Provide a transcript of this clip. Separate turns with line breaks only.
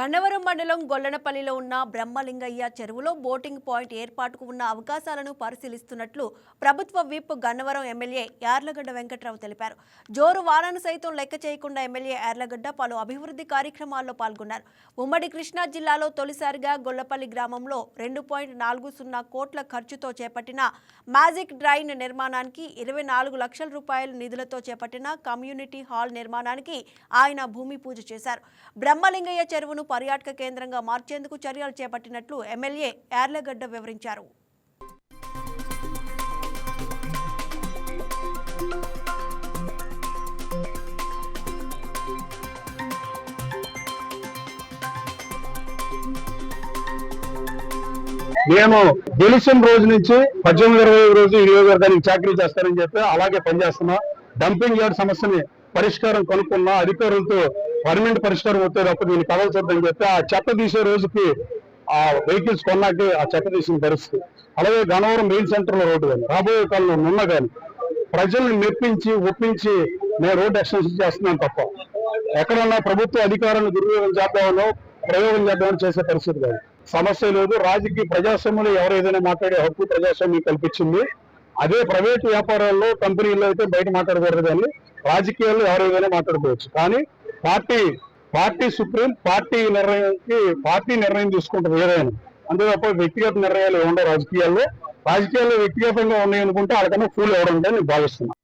గన్నవరం మండలం గొల్లనపల్లిలో ఉన్న బ్రహ్మలింగయ్య చెరువులో బోటింగ్ పాయింట్ ఏర్పాటుకు ఉన్న అవకాశాలను పరిశీలిస్తున్నట్లు ప్రభుత్వ విప్ గన్నవరం ఎమ్మెల్యే యార్లగడ్డ వెంకట్రావు తెలిపారు. జోరు వారాను సైతం లెక్క చేయకుండా ఎమ్మెల్యే యార్లగడ్డ పలు అభివృద్ధి కార్యక్రమాల్లో పాల్గొన్నారు. ఉమ్మడి కృష్ణా జిల్లాలో తొలిసారిగా గొల్లపల్లి గ్రామంలో రెండు పాయింట్ నాలుగు సున్నా కోట్ల ఖర్చుతో చేపట్టిన మ్యాజిక్ డ్రైన్ నిర్మాణానికి ఇరవై నాలుగు లక్షల రూపాయల నిధులతో చేపట్టిన కమ్యూనిటీ హాల్ నిర్మాణానికి ఆయన భూమి పూజ చేశారు. బ్రహ్మలింగయ్య చెరువును పర్యాటక కేంద్రంగా మార్చేందుకు చర్యలు చేపట్టినట్లు ఎమ్మెల్యే యార్లగడ్డ వివరించారు.
మేము గెలిచిన రోజు నుంచి పద్దెనిమిది ఇరవై రోజు ఈ చాకరీ చేస్తారని చెప్పి అలాగే పనిచేస్తున్నా. డంపింగ్ యార్డ్ సమస్యని పరిష్కారం కనుక్కున్నా అధికారులతో పర్మనెంట్ పరిష్కారం వచ్చేటప్పుడు దీన్ని కదల్చొద్దని చెప్పి ఆ చెత్త తీసే రోజుకి ఆ వెహికల్స్ కొన్నాకే ఆ చెత్త తీసిన పరిస్థితి. అలాగే గనవరం మెయిన్ సెంటర్లో రోడ్డు కానీ రాబోయే కాలంలో నిన్న కానీ ప్రజల్ని మెప్పించి ఒప్పించి నేను రోడ్డు ఎక్స్టెన్షన్ చేస్తున్నాను తప్ప ఎక్కడన్నా ప్రభుత్వ అధికారాన్ని దుర్వినియోగం చేద్దామనో ప్రయోగం చేద్దామని చేసే పరిస్థితి కాదు. సమస్య లేదు. రాజకీయ ప్రజాస్వామ్యంలో ఎవరు ఏదైనా మాట్లాడే హక్కు ప్రజాస్వామ్యం కల్పించింది. అదే ప్రైవేట్ వ్యాపారాల్లో కంపెనీల్లో అయితే బయట మాట్లాడకూడదు కానీ రాజకీయాల్లో ఎవరు ఏదైనా మాట్లాడుకోవచ్చు. కానీ పార్టీ పార్టీ సుప్రీం పార్టీ నిర్ణయానికి పార్టీ నిర్ణయం తీసుకుంటుంది ఏదైనా. అంతే తప్ప వ్యక్తిగత నిర్ణయాలు ఉండవు రాజకీయాల్లో. రాజకీయాల్లో వ్యక్తిగతంగా ఉన్నాయి అనుకుంటే వాళ్ళకన్నా ఫూల్ ఎవరు నేను భావిస్తున్నాను